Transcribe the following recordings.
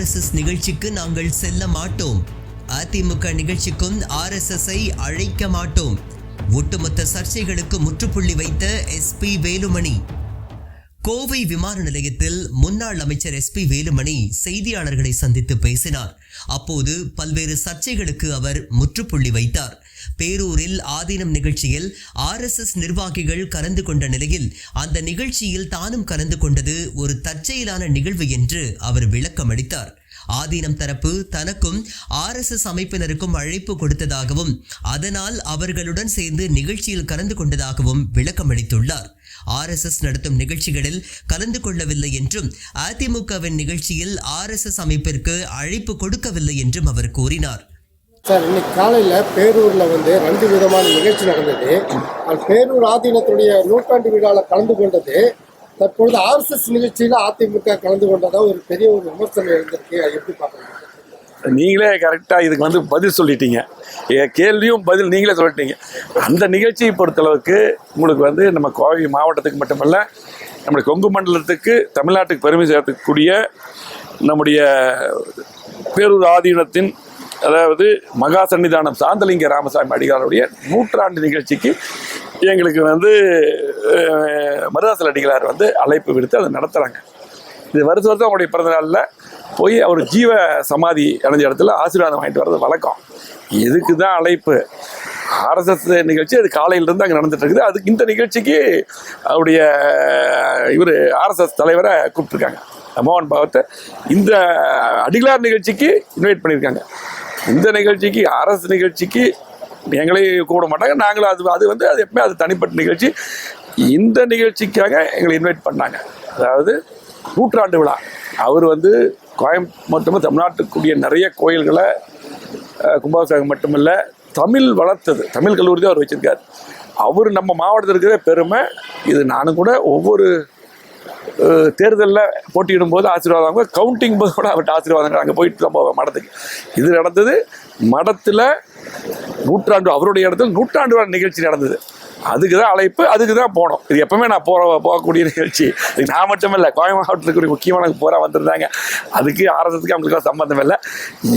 RSS நிகழ்ச்சிக்கு நாங்கள் செல்ல மாட்டோம். அதிமுக நிகழ்ச்சிக்கும் ஆர்எஸ்எஸ்ஐ அழைக்க மாட்டோம். ஒட்டுமொத்த சர்ச்சைகளுக்கு முற்றுப்புள்ளி வைத்த எஸ்பி வேலுமணி. கோவை விமான நிலையத்தில் முன்னாள் அமைச்சர் எஸ்பி வேலுமணி செய்தியாளர்களை சந்தித்து பேசினார். அப்போது பல்வேறு சர்ச்சைகளுக்கு அவர் முற்றுப்புள்ளி வைத்தார். பேரூரில் ஆதீனம் நிகழ்ச்சியில் ஆர்எஸ்எஸ் நிர்வாகிகள் கலந்து கொண்ட நிலையில் அந்த நிகழ்ச்சியில் தானும் கலந்து கொண்டது ஒரு தற்செயலான நிகழ்வு என்று அவர் விளக்கமளித்தார். ஆதீனம் தரப்பு தனக்கும் ஆர்எஸ்எஸ் அமைப்பினருக்கும் அழைப்பு கொடுத்ததாகவும் அதனால் அவர்களுடன் சேர்ந்து நிகழ்ச்சியில் கலந்து கொண்டதாகவும் விளக்கமளித்துள்ளார். ஆர்எஸ்எஸ் நடத்தும் நிகழ்ச்சிகளில் கலந்து கொள்ளவில்லை என்றும் அதிமுகவின் நிகழ்ச்சியில் ஆர்எஸ்எஸ் அமைப்பிற்கு அழைப்பு கொடுக்கவில்லை என்றும் அவர் கூறினார். சார் இன்னைக்கு காலையில் பேரூரில் வந்து ரெண்டு விதமான நிகழ்ச்சி நடந்தது. அது பேரூர் ஆதீனத்துடைய நூற்றாண்டு விழாவில் கலந்து கொண்டது. தற்பொழுது ஆர்எஸ்எஸ் நிகழ்ச்சியில் அதிமுக கலந்து கொண்டதாக ஒரு பெரிய ஒரு விமர்சனம் இருந்திருக்கு எப்படி பார்க்குறீங்க? நீங்களே கரெக்டாக இதுக்கு வந்து பதில் சொல்லிட்டீங்க. என் கேள்வியும் பதில் நீங்களே சொல்லிட்டீங்க. அந்த நிகழ்ச்சியை பொறுத்தளவுக்கு உங்களுக்கு வந்து நம்ம கோவை மாவட்டத்துக்கு மட்டுமல்ல நம்முடைய கொங்கு மண்டலத்துக்கு தமிழ்நாட்டுக்கு பெருமை சேர்த்துக்கூடிய நம்முடைய பேரூர் ஆதீனத்தின் அதாவது மகா சன்னிதானம் சாந்தலிங்க ராமசாமி அடிகளாருடைய நூற்றாண்டு நிகழ்ச்சிக்கு எங்களுக்கு வந்து மருதாசல் அடிகளார் வந்து அழைப்பு விடுத்து அதை நடத்துகிறாங்க இது வருஷ வருஷம் அவருடைய பிறந்தநாளில் போய் அவர் ஜீவ சமாதி அடைஞ்ச இடத்துல ஆசீர்வாதம் வாங்கிட்டு வர்றது வழக்கம். இதுக்கு தான் அழைப்பு? ஆர்எஸ்எஸ் நிகழ்ச்சி அது காலையிலேருந்து அங்கே நடந்துட்டு இருக்குது. அதுக்கு இந்த நிகழ்ச்சிக்கு அவருடைய இவர் ஆர்எஸ்எஸ் தலைவரை கூப்பிட்டுருக்காங்க. மோகன் பாவத்தை இந்த அடிகளார் நிகழ்ச்சிக்கு இன்வைட் பண்ணியிருக்காங்க. இந்த நிகழ்ச்சிக்கு அரசு நிகழ்ச்சிக்கு எங்களையும் கூப்பிட மாட்டாங்க. நாங்களும் அது அது வந்து அது எப்பவுமே அது தனிப்பட்ட நிகழ்ச்சி. இந்த நிகழ்ச்சிக்காக எங்களை இன்வைட் பண்ணாங்க. அதாவது நூற்றாண்டு விழா. அவர் வந்து கோயம்புத்தூர் தமிழ்நாட்டுக்குரிய நிறைய கோயில்களை கும்பாபிஷேகம் மட்டுமில்லை தமிழ் வளர்த்தது. தமிழ் கல்லூரி தான் அவர் வச்சிருக்காரு. அவர் நம்ம மாவட்டத்தில் இருக்கிற பெருமை இது நானும் கூட ஒவ்வொரு தேர்தலில் போட்டியிடும் போது ஆசீர்வாதம். கவுண்டிங் போது கூட அவர்கிட்ட ஆசீர்வாதம் அங்கே போயிட்டு தான் போவேன் மடத்துக்கு. இது நடந்தது மடத்தில் நூற்றாண்டு அவருடைய இடத்துல நூற்றாண்டு நிகழ்ச்சி நடந்தது. அதுக்கு தான் அழைப்பு அதுக்கு தான் போனோம். இது எப்பவுமே நான் போகிற போகக்கூடிய நிகழ்ச்சி. இது நான் மட்டும் இல்லை கோவை மாவட்டத்தில் இருக்கிற முக்கியமான போகிறா வந்திருந்தாங்க. அதுக்கு ஆர்எஸ்எஸ்க்கு அவங்களுக்கு சம்மந்தம் இல்லை.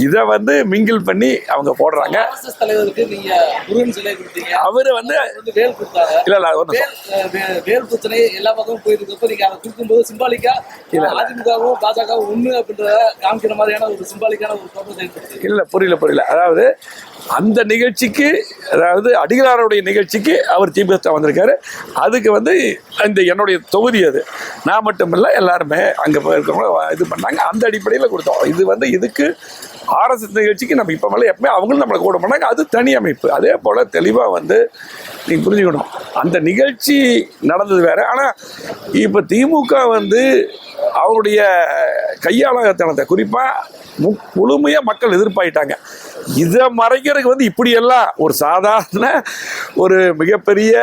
இதை வந்து மிங்கிள் பண்ணி அவங்க போடுறாங்க. அவர் வந்து இல்லை இல்லை ஒரு. வேல் பிரச்சனை எல்லா பக்கமும் போயிருக்கப்ப நீங்க அதை கொடுக்கும்போது சிம்பாலிக்கா இல்ல. அதிமுகவும் பாஜகவும் ஒண்ணு அப்படின்றத காமிக்கிற மாதிரியான ஒரு சிம்பாலிக்கான ஒரு இல்லை புரியல புரியல. அதாவது அந்த நிகழ்ச்சிக்கு அதாவது அடிகளாருடைய நிகழ்ச்சிக்கு அவர் சீஃப் கெஸ்டாக வந்திருக்காரு. அதுக்கு வந்து இந்த என்னுடைய தொகுதி அது. நான் மட்டும் இல்லை எல்லாருமே அங்கே இருக்கிறவங்க இது பண்ணாங்க. அந்த அடிப்படையில் கொடுத்தோம். இது வந்து இதுக்கு ஆர்எஸ்எஸ் நிகழ்ச்சிக்கு நம்ம இப்போ மேலே எப்பவுமே அவங்களும் நம்மளை கூட பண்ணாங்க. அது தனி அமைப்பு. அதே போல் தெளிவாக வந்து நீங்கள் புரிஞ்சுக்கணும். அந்த நிகழ்ச்சி நடந்தது வேற. ஆனால் இப்போ திமுக வந்து அவருடைய கையாளத்தனத்தை குறிப்பாக மு முழுமையாக மக்கள் எதிர்ப்பாயிட்டாங்க. இதை மறைக்கிறதுக்கு வந்து இப்படியெல்லாம் ஒரு சாதாரண ஒரு மிகப்பெரிய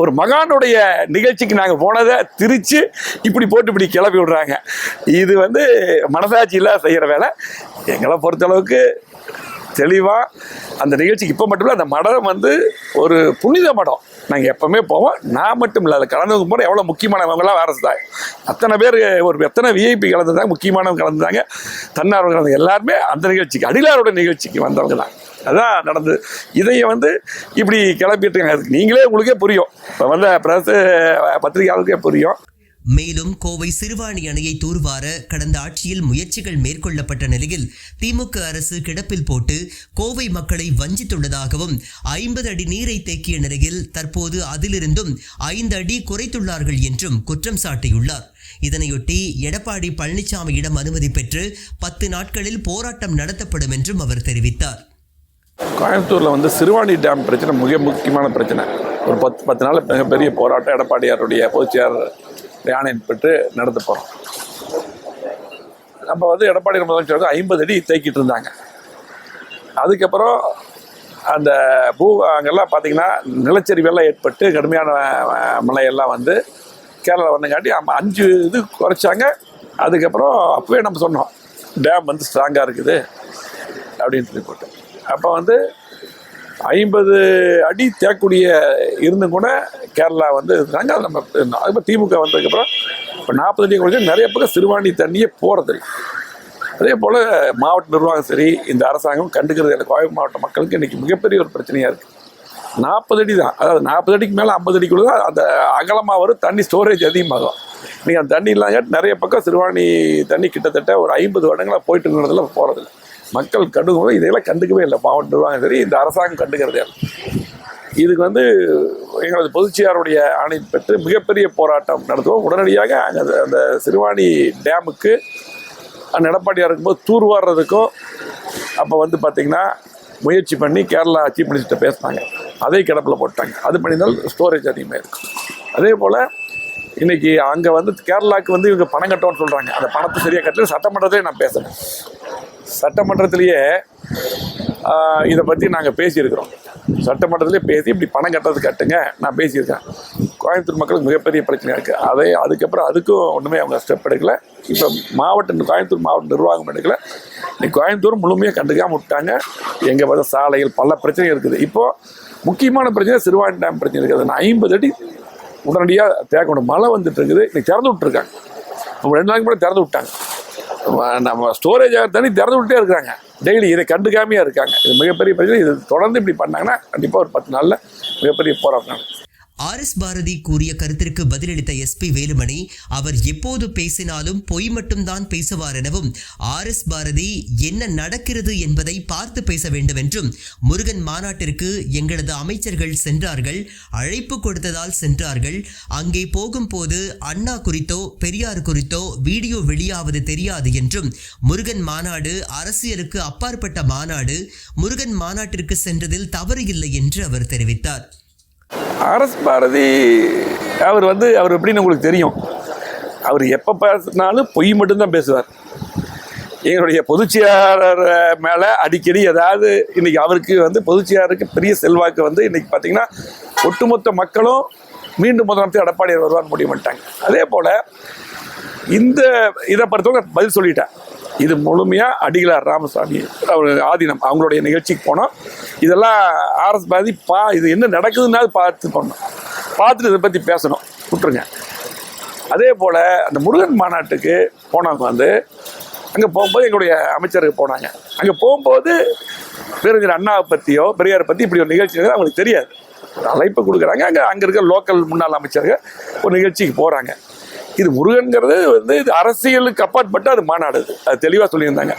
ஒரு மகானுடைய நிகழ்ச்சிக்கு நாங்கள் போனதை திரிச்சு இப்படி போட்டு இப்படி கிளப்பி விடுறாங்க. இது வந்து மனசாட்சியில் செய்கிற வேலை. எங்களை பொறுத்தளவுக்கு தெளிவாக அந்த நிகழ்ச்சிக்கு இப்போ மட்டும் இல்லை அந்த மடம் வந்து ஒரு புனித மடம். நாங்கள் எப்போவுமே போவோம். நான் மட்டும் இல்லை அதில் கலந்துக்கும் போகிற எவ்வளோ முக்கியமானவங்களாம் வேறு தான் அத்தனை பேர் ஒரு எத்தனை விஐபி கலந்துருந்தாங்க முக்கியமானவங்க கலந்துருந்தாங்க தன்னார்வர்கள் எல்லாருமே அந்த நிகழ்ச்சிக்கு அடிலாரோட நிகழ்ச்சிக்கு வந்தவங்க தான். அதான் நடந்தது. இதையும் வந்து இப்படி கிளப்பிட்டு இருக்காங்க. அதுக்கு நீங்களே உங்களுக்கே புரியும். இப்போ வந்த பிரச பத்திரிகையாளருக்கே புரியும். மேலும் கோவை சிறுவாணி அணையை தூர்வார கடந்த ஆட்சியில் முயற்சிகள் மேற்கொள்ளப்பட்ட நிலையில் திமுக அரசு கிடப்பில் போட்டு கோவை மக்களை வஞ்சித்துள்ளதாகவும் ஐம்பது அடி நீரை தேக்கிய நிலையில் தற்போது அதிலிருந்தும் ஐந்து அடி குறைத்துள்ளார்கள் என்றும் குற்றம் சாட்டியுள்ளார். இதனையொட்டி எடப்பாடி பழனிசாமியிடம் அனுமதி பெற்று பத்து நாட்களில் போராட்டம் நடத்தப்படும் என்றும் அவர் தெரிவித்தார். கோயம்புத்தூரில் வந்து சிறுவாணி டேம் பிரச்சனை மிக முக்கியமான பிரச்சனை. ஒரு பத்து பத்து நாள் மிகப்பெரிய போராட்டம் எடப்பாடியாருடைய பொதுச்செயலாளர் ஆணையம் பெற்று நடந்து போகிறோம் நம்ம வந்து எடப்பாடி முதலமைச்சர் ஐம்பது அடி தேக்கிட்டு இருந்தாங்க. அதுக்கப்புறம் அந்த பூ அங்கெல்லாம் பார்த்தீங்கன்னா நிலச்சரிவெல்லாம் ஏற்பட்டு கடுமையான மழையெல்லாம் வந்து கேரளா வந்தங்காட்டி அஞ்சு இது குறைச்சாங்க. அதுக்கப்புறம் அப்போவே நம்ம சொன்னோம் டேம் வந்து ஸ்ட்ராங்காக இருக்குது அப்படின்னு சொல்லி போட்டு. அப்போ வந்து ஐம்பது அடி தேக்கூடிய இருந்தும் கூட கேரளா வந்து இருந்தாங்க அது நம்ம இப்போ திமுக வந்ததுக்கப்புறம் இப்போ நாற்பது அடி குறைச்சி நிறைய பக்கம் சிறுவாணி தண்ணியே போகிறது அதே போல் மாவட்ட நிர்வாகம் சரி இந்த அரசாங்கம் கண்டுக்கிறது இல்லை. கோவை மாவட்ட மக்களுக்கு இன்றைக்கி மிகப்பெரிய ஒரு பிரச்சனையாக இருக்குது நாற்பது அடி தான். அதாவது நாற்பது அடிக்கு மேலே ஐம்பது அடிக்குள்ள தான் அந்த அகலமாக வரும் தண்ணி ஸ்டோரேஜ் அதிகமாகும். நீங்கள் அந்த தண்ணி இல்லாங்க நிறைய பக்கம் சிறுவாணி தண்ணி கிட்டத்தட்ட ஒரு ஐம்பது வருடங்களாக போயிட்டு இருக்கிறதுல போகிறதில்ல மக்கள் கண்டுக்கும் இதையெல்லாம் கண்டுக்கவே இல்லை. மாவட்ட நிர்வாகம். சரி இந்த அரசாங்கம் கண்டுக்கிறதே இல்லை இதுக்கு வந்து எங்களது பொதுச்சியாருடைய ஆணை பெற்று மிகப்பெரிய போராட்டம் நடத்துவோம். உடனடியாக அங்கே அந்த- சிறுவாணி டேமுக்கு அந்த எடப்பாடியாக இருக்கும்போது தூர்வாடுறதுக்கும் அப்போ வந்து பார்த்திங்கன்னா முயற்சி பண்ணி கேரளா சீஃப் மினிஸ்டர் பேசினாங்க. அதே கிடப்பில் போட்டாங்க. அது பண்ணினால் ஸ்டோரேஜ் அதிகமாக இருக்கும். அதே போல் இன்றைக்கி அங்கே வந்து கேரளாவுக்கு வந்து இவங்க பணம் கட்டோன்னு சொல்கிறாங்க அந்த பணத்தை சரியாக கட்டல. சட்டமன்றத்திலே நான் பேசுகிறேன் சட்டமன்றத்திலேயே இதை பற்றி நாங்கள் பேசியிருக்கிறோம். சட்டமன்றத்திலே பேசி இப்படி பணம் கட்டுறது கட்டுங்க நான் பேசியிருக்கேன் கோயம்புத்தூர் மக்களுக்கு மிகப்பெரிய பிரச்சனையாக இருக்குது அதே அதுக்கப்புறம் அதுக்கும் ஒன்றுமே அவங்க ஸ்டெப் எடுக்கல. இப்போ மாவட்ட கோயம்புத்தூர் மாவட்ட நிர்வாகம் எடுக்கல. இன்னைக்கு கோயம்புத்தூர் முழுமையாக கண்டுக்காம விட்டாங்க. எங்கே பார்த்த சாலைகள் பல பிரச்சனை இருக்குது. இப்போது முக்கியமான பிரச்சனை சிறுவாணி டேம் பிரச்சனை இருக்குது. நான் ஐம்பது அடி உடனடியாக தேக்கணும். மழை வந்துட்டு இருக்குது. இன்னைக்கு திறந்து விட்டுருக்காங்க. அவங்க ரெண்டு நாளைக்கு கூட திறந்து விட்டாங்க. நம்ம- ஸ்டோரேஜ் தண்ணி திறந்து விட்டே இருக்காங்க. டெய்லி இதை கண்டுக்காமையாக இருக்காங்க. இது மிகப்பெரிய பிரச்சனை. இது தொடர்ந்து இப்படி பண்ணாங்கன்னா கண்டிப்பாக ஒரு பத்து நாளில் மிகப்பெரிய போராட்டம் ஆர் எஸ் பாரதி கூறிய கருத்திற்கு பதிலளித்த எஸ்பி வேலுமணி அவர் எப்போது பேசினாலும் பொய் மட்டும்தான் பேசுவார் எனவும் ஆர் எஸ் பாரதி என்ன நடக்கிறது என்பதை பார்த்து பேச வேண்டும் என்றும் முருகன் மாநாட்டிற்கு எங்களது அமைச்சர்கள் சென்றார்கள் அழைப்பு கொடுத்ததால் சென்றார்கள் அங்கே போகும்போது அண்ணா குறித்தோ பெரியார் குறித்தோ வீடியோ வெளியாவது தெரியாது என்றும் முருகன் மாநாடு அரசியலுக்கு அப்பாற்பட்ட மாநாடு முருகன் மாநாட்டிற்கு சென்றதில் தவறு இல்லை என்று அவர் தெரிவித்தார். அரஸ் பாரதி அவர் வந்து அவர் எப்படின்னு உங்களுக்கு தெரியும். அவர் எப்போ பேசினாலும் பொய் மட்டும்தான் பேசுவார். எங்களுடைய பொதுச்செயலாளர் மேலே அடிக்கடி ஏதாவது இன்றைக்கி அவருக்கு வந்து பொதுச்செயலாளருக்கு பெரிய செல்வாக்கு வந்து இன்றைக்கி பார்த்தீங்கன்னா ஒட்டுமொத்த மக்களும் மீண்டும் முதலமைச்சர் எடப்பாடி வருவார் முடிவு பண்ணிட்டாங்க. அதே போல் இந்த இதை பொறுத்தவரை பதில் சொல்லிட்டேன். இது முழுமையாக அடிகளார் ராமசாமி அவர் ஆதீனம். அவங்களுடைய நிகழ்ச்சிக்கு போனோம். இதெல்லாம் ஆர்எஸ் பாதி பா இது என்ன நடக்குதுன்னா பார்த்து பண்ணோம் பார்த்துட்டு இதை பற்றி பேசணும். விட்டுருங்க. அதே போல் அந்த முருகன் மாநாட்டுக்கு போனவங்க வந்து அங்கே போகும்போது எங்களுடைய அமைச்சருக்கு போனாங்க. அங்கே போகும்போது பெருங்கிற அண்ணாவை பற்றியோ பெரியாரை பற்றி இப்படி ஒரு நிகழ்ச்சி அவங்களுக்கு தெரியாது. அழைப்பு கொடுக்குறாங்க. அங்கே அங்கே இருக்க லோக்கல் முன்னாள் அமைச்சர்கள் ஒரு நிகழ்ச்சிக்கு போகிறாங்க இது முருகன்கிறது வந்து இது அரசியலுக்கு அப்பாற்பட்டு அது மாநாடு அது தெளிவாக சொல்லியிருந்தாங்க.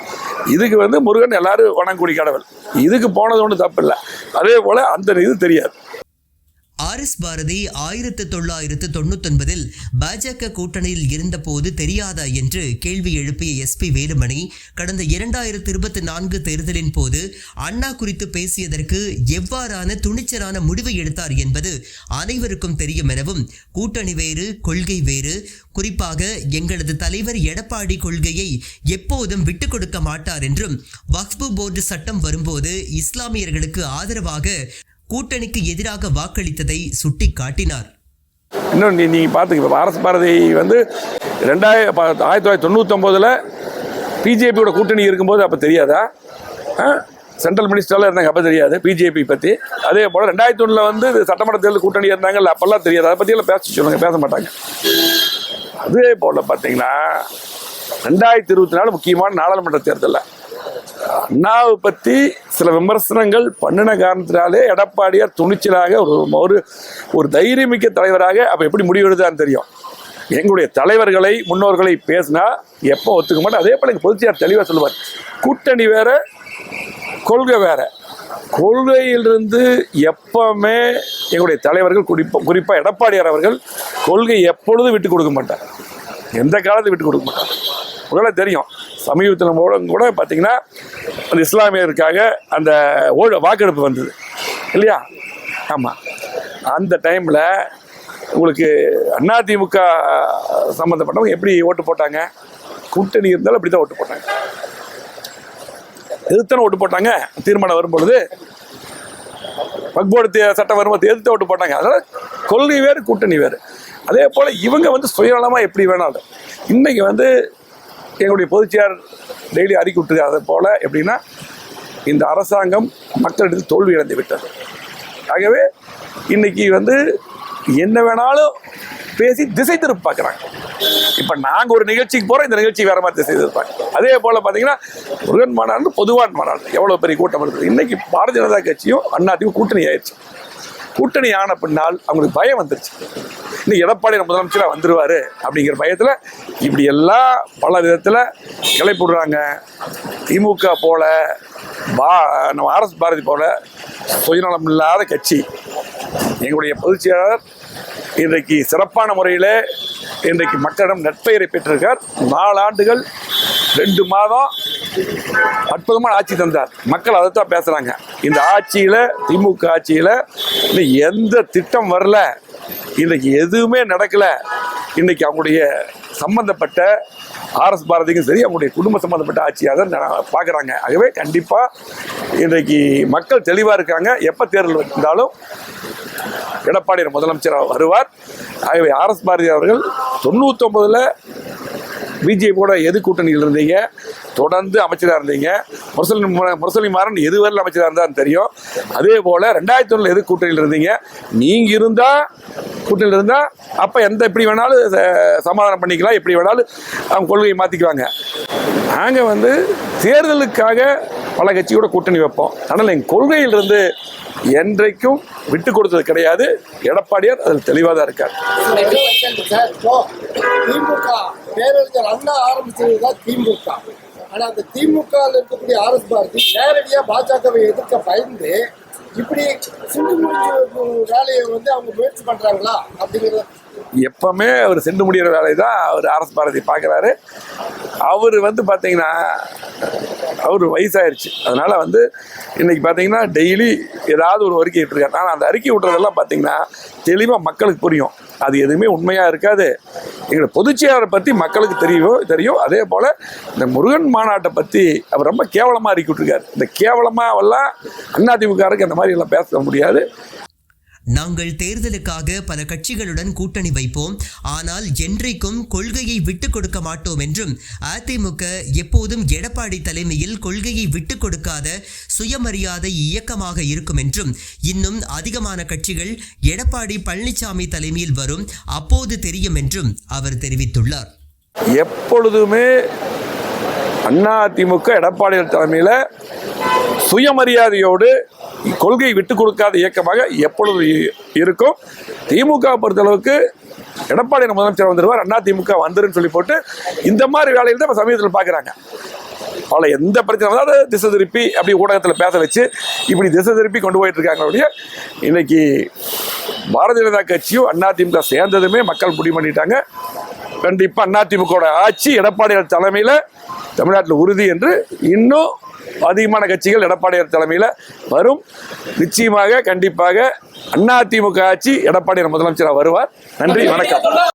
இதுக்கு வந்து முருகன் எல்லாரும் வணங்கக்கூடிய கடவுள். இதுக்கு போனது ஒன்றும் தப்பு இல்லை. அதே போல் அந்த இது தெரியாது. ஆர் எஸ் பாரதி ஆயிரத்து தொள்ளாயிரத்து தொண்ணூத்தொன்பதில் பாஜக கூட்டணியில் இருந்தபோது தெரியாதா என்று கேள்வி எழுப்பிய எஸ்பி வேலுமணி கடந்த இரண்டாயிரத்து இருபத்தி நான்கு தேர்தலின் போது அண்ணா குறித்து பேசியதற்கு எவ்வாறான துணிச்சலான முடிவு எடுத்தார் என்பது அனைவருக்கும் தெரியும் எனவும் கூட்டணி வேறு கொள்கை வேறு. குறிப்பாக எங்களது தலைவர் எடப்பாடி கொள்கையை எப்போதும் விட்டுக் கொடுக்க மாட்டார் என்றும் வக்ஃபு போர்டு சட்டம் வரும்போது இஸ்லாமியர்களுக்கு ஆதரவாக கூட்டணிக்கு எதிராக வாக்களித்ததை சுட்டிக்காட்டினார். இன்னும் நீ நீங்கள் பார்த்துக்க அரசு பாரதி வந்து ரெண்டாயிரம் ஆயிரத்தி தொள்ளாயிரத்தி தொண்ணூத்தொம்போதில் பிஜேபியோட கூட்டணி இருக்கும்போது அப்போ தெரியாதா? சென்ட்ரல் மினிஸ்டரில் இருந்தாங்க அப்போ தெரியாது பிஜேபி பற்றி அதே போல் ரெண்டாயிரத்தி ஒன்றில் வந்து சட்டமன்ற தேர்தல் கூட்டணி இருந்தாங்கல்ல அப்போல்லாம் தெரியாது. அதை பற்றியெல்லாம் பேச சொல்லுங்கள் பேச மாட்டாங்க. அதே போல் பார்த்தீங்கன்னா ரெண்டாயிரத்தி இருபத்தி நாலு முக்கியமான நாடாளுமன்ற தேர்தலில் அண்ணாவை பற்றி சில விமர்சனங்கள் பண்ணின காரணத்தினாலே எடப்பாடியார் துணிச்சலாக ஒரு ஒரு தைரியமிக்க தலைவராக அப்போ எப்படி முடிவெடுதான்னு தெரியும். எங்களுடைய தலைவர்களை முன்னோர்களை பேசினா எப்போ ஒத்துக்க மாட்டோம் அதே போல் எங்கள் பொதுச்சியார் தெளிவாக சொல்லுவார். கூட்டணி வேற கொள்கை வேற. கொள்கையிலிருந்து எப்பவுமே எங்களுடைய தலைவர்கள் குறிப்பாக குறிப்பாக எடப்பாடியார் அவர்கள் கொள்கை எப்பொழுதும் விட்டு கொடுக்க மாட்டார். எந்த காலத்தையும் விட்டு கொடுக்க மாட்டார். உங்களால் தெரியும். சமீபத்தில் கூட கூட பார்த்தீங்கன்னா அந்த இஸ்லாமியருக்காக அந்த ஓடு வாக்கெடுப்பு வந்தது. இல்லையா? ஆமாம் அந்த டைமில் உங்களுக்கு அதிமுக சம்மந்தப்பட்டவங்க எப்படி ஓட்டு போட்டாங்க? கூட்டணி இருந்தாலும் அப்படி தான் ஓட்டு போட்டாங்க. எதிர்த்தானே ஓட்டு போட்டாங்க. தீர்மானம் வரும்பொழுது வக்போர்டு சட்டம் வரும்போது எதிர்த்து ஓட்டு போட்டாங்க. அதனால் கொள்கை வேறு கூட்டணி வேறு. அதே போல் இவங்க வந்து சுயநலமாக எப்படி வேணாலும். இன்றைக்கி வந்து எங்களுடைய பொதுச்செயர் டெய்லி அறிக்கை விட்டுருக்கு அதை போல் எப்படின்னா இந்த அரசாங்கம் மக்களிடத்தில் தோல்வி அடைந்து விட்டது. ஆகவே இன்னைக்கு வந்து என்ன வேணாலும் பேசி திசை திருப்பி பார்க்குறாங்க இப்போ நாங்கள் ஒரு நிகழ்ச்சிக்கு போகிறோம் இந்த நிகழ்ச்சி வேறு மாதிரி திசை திருப்பாங்க. அதே போல் பார்த்தீங்கன்னா முருகன் மாநாடு பொதுவான மாநாடு. எவ்வளோ பெரிய கூட்டம் இருக்குது. இன்னைக்கு பாரதிய ஜனதா கட்சியும் அண்ணாத்தையும் கூட்டணி ஆயிடுச்சு. கூட்டணி ஆன பின்னால் அவங்களுக்கு பயம் வந்துருச்சு. இன்னும் எடப்பாடி முதலமைச்சராக வந்துடுவார் அப்படிங்கிற பயத்தில் இப்படி எல்லாம் பல விதத்தில் கிளைப்புடுறாங்க திமுக போல பா நம்ம ஆர்எஸ் பாரதி போல சுயநலம் இல்லாத கட்சி. எங்களுடைய பொதுச் செயலாளர் இன்றைக்கு சிறப்பான முறையில் இன்றைக்கு மக்களிடம் நட்பெயரை பெற்றிருக்கார். நாலு ஆண்டுகள் ரெண்டு மாதம் அற்புதமான ஆட்சி தந்தார். மக்கள் அதை தான் பேசுகிறாங்க இந்த ஆட்சியில் திமுக ஆட்சியில் இன்னும் எந்த திட்டம் வரல. இன்றைக்கு எதுவுமே நடக்கலை. இன்றைக்கி அவங்களுடைய சம்பந்தப்பட்ட ஆர்எஸ் பாரதிக்கும் சரி அவங்களுடைய குடும்ப சம்பந்தப்பட்ட ஆட்சியாக தான் பார்க்குறாங்க. ஆகவே கண்டிப்பாக இன்றைக்கு மக்கள் தெளிவாக இருக்காங்க. எப்போ தேர்தல் இருந்தாலும் எடப்பாடி முதலமைச்சர் வருவார். ஆகவே ஆர்எஸ் பாரதி அவர்கள் தொண்ணூத்தொம்பதில் பிஜேபியோட எது கூட்டணியில் இருந்தீங்க? தொடர்ந்து அமைச்சராக இருந்தீங்க. முரசலி முரசலி மாறன் எதுவரையில் அமைச்சராக இருந்தான்னு தெரியும். அதே போல் ரெண்டாயிரத்தி ஒன்றில் எது கூட்டணியில் இருந்தீங்க? நீங்கள் இருந்தால் கூட்டணியில் இருந்தால் அப்போ எந்த எப்படி வேணாலும் சமாதானம் பண்ணிக்கலாம். எப்படி வேணாலும் அவங்க கொள்கையை மாற்றிக்குவாங்க நாங்கள் வந்து தேர்தலுக்காக பல கட்சியோட கூட்டணி வைப்போம். ஆனால் எங்கள் கொள்கையிலிருந்து என்றைக்கும் விட்டு கொடுத்தது கிடையாது. எடப்பாடியார் அதில் தெளிவாக தான் இருக்கார். திமுக பேரறிஞர் அண்ணா ஆரம்பிச்சது தான் திமுக. ஆனா அந்த திமுக இருக்கக்கூடிய ஆர்எஸ் பாரதி நேரடியா பாஜகவை எதிர்க்க பயந்து இப்படி சிந்து முடிச்சு வேலையை வந்து அவங்க முயற்சி பண்றாங்களா அப்படிங்கிறது எப்பவுமே அவர் சென்று முடிகிற வேலை தான் அவர் அரசு பாரதி பார்க்குறாரு. அவர் வந்து பார்த்தீங்கன்னா அவர் வயசாயிருச்சு. அதனால் வந்து இன்றைக்கி பார்த்தீங்கன்னா டெய்லி ஏதாவது ஒரு அறிக்கை விட்டுருக்காரு ஆனால் அந்த அறிக்கை விட்றதெல்லாம் பார்த்தீங்கன்னா தெளிவாக மக்களுக்கு புரியும். அது எதுவுமே உண்மையாக இருக்காது. எங்களை பொதுச்செயலாளரை பற்றி மக்களுக்கு தெரியும் தெரியும். அதே போல் இந்த முருகன் மாநாட்டை பற்றி அவர் ரொம்ப கேவலமாக அறிக்கை விட்டுருக்காரு. இந்த கேவலமாவெல்லாம் அதிமுகருக்கு அந்த மாதிரி எல்லாம் பேச முடியாது. நாங்கள் தேர்தலுக்காக பல கட்சிகளுடன் கூட்டணி வைப்போம். ஆனால் என்றைக்கும் கொள்கையை விட்டுக் கொடுக்க மாட்டோம் என்றும் அதிமுக எப்போதும் எடப்பாடி தலைமையில் கொள்கையை விட்டுக் கொடுக்காத சுயமரியாதை இயக்கமாக இருக்கும் என்றும் இன்னும் அதிகமான கட்சிகள் எடப்பாடி பழனிசாமி தலைமையில் வரும் அப்போது தெரியும் என்றும் அவர் தெரிவித்துள்ளார். எப்பொழுதுமே அதிமுக எடப்பாடி தலைமையில் சுயமரியாதையோடு கொள்கை விட்டு கொடுக்காத இயக்கமாக எப்பொழுது இருக்கும்? திமுக பொறுத்தளவுக்கு எடப்பாடி முதலமைச்சர் வந்துடுவார் அண்ணா திமுக வந்துருன்னு சொல்லி போட்டு இந்த மாதிரி வேலையில் தான் இப்போ சமீபத்தில் பார்க்குறாங்க பல எந்த பிரச்சனை வந்தாலும் திசை திருப்பி அப்படி ஊடகத்தில் பேச வச்சு இப்படி திசை திருப்பி கொண்டு போயிட்டு இருக்காங்க ஒழிய இன்னைக்கு பாரதிய ஜனதா கட்சியும் அண்ணா திமுக சேர்ந்ததுமே மக்கள் முடிவு பண்ணிட்டாங்க. கண்டிப்பாக அதிமுக ஆட்சி எடப்பாடியார் தலைமையில் தமிழ்நாட்டில் உறுதி என்று இன்னும் அதிகமான கட்சிகள் எடப்பாடியார் தலைமையில் வரும். நிச்சயமாக கண்டிப்பாக அதிமுக ஆட்சி எடப்பாடியார் முதலமைச்சராக வருவார். நன்றி வணக்கம்.